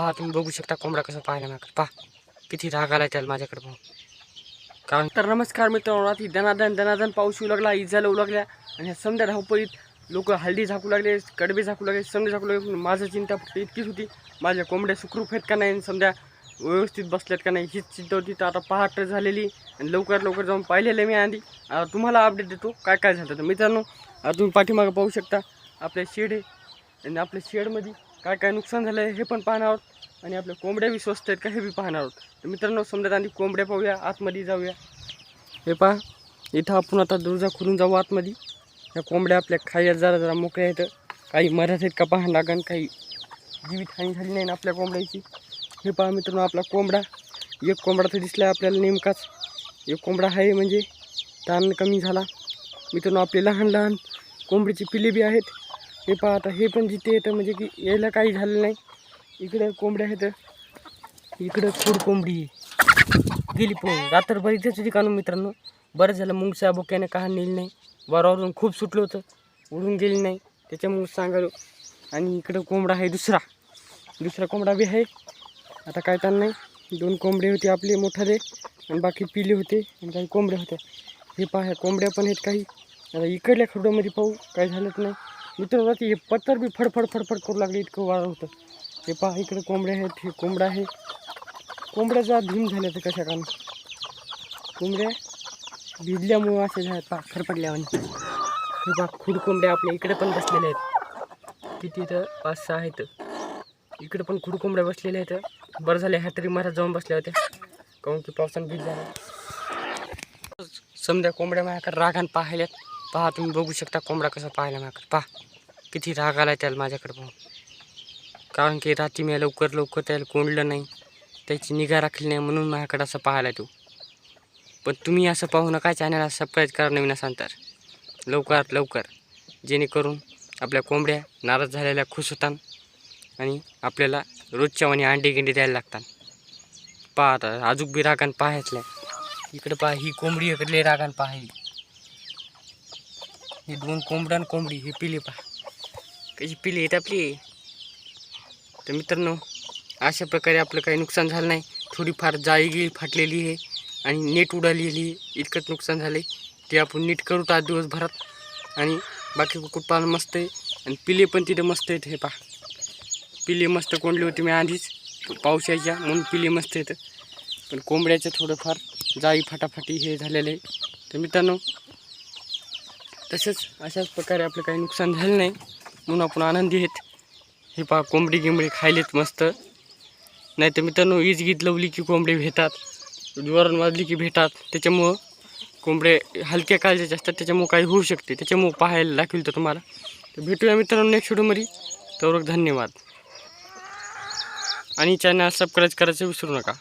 पहा तुम्ही बघू शकता कोंबडा कसा पाहायला माझ्याकडे पहा किती राग आला त्याला माझ्याकडे पाहून कारण तर नमस्कार मित्रांनो रात्री दनादन दनादन पाऊस येऊ लागला इजाला येऊ लागल्या आणि ह्या समजा धावपळीत लोक हळदी झाकू लागले कडबे झाकू लागले समजा झाकू लागले पण माझं चिंता फक्त इतकीच होती माझ्या कोंबड्या सुखरूप आहेत का नाही आणि समजा व्यवस्थित बसल्यात का नाही हीच चिंता होती. तर आता पहाट झालेली आणि लवकर लवकर जाऊन पाहिलेलं मी आधी. तुम्हाला अपडेट देतो काय काय झालं. तर मित्रांनो तुम्ही पाठीमागं पाहू शकता आपल्या शेड आहे आणि आपल्या शेडमध्ये काय काय नुकसान झालं आहे हे पण पाहणार आहोत. आणि आपल्या कोंबड्याबी स्वस्त आहेत का हे बी पाहणार आहोत. तर मित्रांनो समजा आधी कोंबड्या पाहूया आतमध्ये जाऊया. हे पहा इथं आपण आता दुर्जा खुलून जाऊ आतमध्ये. या कोंबड्या आपल्या खायला जरा जरा मोकळ्या आहेत. काही मरत आहेत का पाहा लागन काही जीवितहानी झाली नाही ना आपल्या कोंबड्याची. हे पहा मित्रांनो आपला कोंबडा. एक कोंबडा तर दिसला आपल्याला नेमकाच. एक कोंबडा आहे म्हणजे ताण कमी झाला. मित्रांनो आपले लहान लहान कोंबडीची पिले बी आहेत. हे पहा आता हे पण जिथे येतं म्हणजे की यायला काही झालं नाही. इकडे कोंबड्या आहेत. इकडं खूड कोंबडी. गेली पण रात्रभर इथेच होती कानून मित्रांनो. बरं झालं मुंगच्या बोक्याने का नेली नाही. वरावरून खूप सुटलं होतं. उडून गेली नाही. त्याच्यामुळे सांगालो. आणि इकडं कोंबडा आहे दुसरा. दुसरा कोंबडा बी आहे. आता काय ताण नाही. दोन कोंबडे होते आपले मोठाले आणि बाकी पिले होते आणि काही कोंबड्या होत्या. हे पहा कोंबड्या पण आहेत काही. आता इकडल्या खरड्यामध्ये पाहू काय झालंच नाही. मित्रांनो हे पत्तर बी फडफड फडफड करू लागले इतकं वारं होतं. हे पहा इकडे कोंबड्या आहेत हे कोंबडा आहे. कोंबड्याचा धीम झाल्या तर कशा कारण? कोंबड्या भिजल्यामुळं असे झाले पा खरपडल्यावानी हे पहा खूड कोंबड्या आपल्या इकडे पण बसलेल्या आहेत. किती तर पाच सहा आहेत. इकडे पण खूड कोंबड्या बसलेल्या आहेत. बरं झाल्या ह्या महाराज जाऊन बसल्या होत्या. काहून की पावसानं भीज झाला. समजा कोंबड्या माझ्याकडे रागान पाहिल्यात. पहा तुम्ही बघू शकता कोंबडा कसा पाहायला माझ्याकडे. पहा किती राग आला त्याला माझ्याकडे पाहून. कारण की रात्री मी लवकर लवकर त्याला कोंडलं नाही. त्याची निगा राखली नाही म्हणून माझ्याकडे असं पाहायला तो. पण तुम्ही असं पाहू नका चॅनलला सबस्क्राईब करा नवीन असाल तर. लवकरात लवकर. जेणेकरून आपल्या कोंबड्या नाराज झालेल्या खुश होतात आणि आपल्याला रोजच्या वाणी अंडी गिंडी द्यायला लागतात. पहा आता अजूक बी रागान पाहायचल्या इकडं पहा ही कोंबडी इकडले रागान पहा ही दोन कोंबडा कोंबडी ही पिली पहा. कशी पिली येत आपली तर मित्रांनो अशा प्रकारे आपलं काही नुकसान झालं नाही. थोडीफार जाळी गिळी फाटलेली आहे आणि नेट उडालेली आहे. इतकंच नुकसान झाले ते आपण नीट करू आज दिवसभरात. आणि बाकी कुक्कुटपालन मस्त आहे. आणि पिले पण तिथे मस्त आहेत. हे पहा. पिले मस्त कोंडले होते मी आधीच. पाऊस यायच्या म्हणून पिले मस्त आहेत. पण कोंबड्याचं थोडंफार जाळी फाटाफाटी हे झालेलं आहे. तर मित्रांनो तसंच अशाच प्रकारे आपलं काही नुकसान झालं नाही म्हणून आपण आनंदी आहेत. हे पहा कोंबडी गिंबडी खायलेत मस्त. नाही तर मित्रांनो ईज गीत लावली की कोंबडे भेटतात वरण वाजली की भेटतात त्याच्यामुळं कोंबडे हलक्या काळजाचे असतात त्याच्यामुळं काही होऊ शकते. त्याच्यामुळं पाहायला दाखवेल तर तुम्हाला. तर भेटूया मित्रांनो नेक्स्ट व्हिडिओमध्ये तर धन्यवाद. आणि चॅनल सबस्क्राईब करायचं विसरू नका.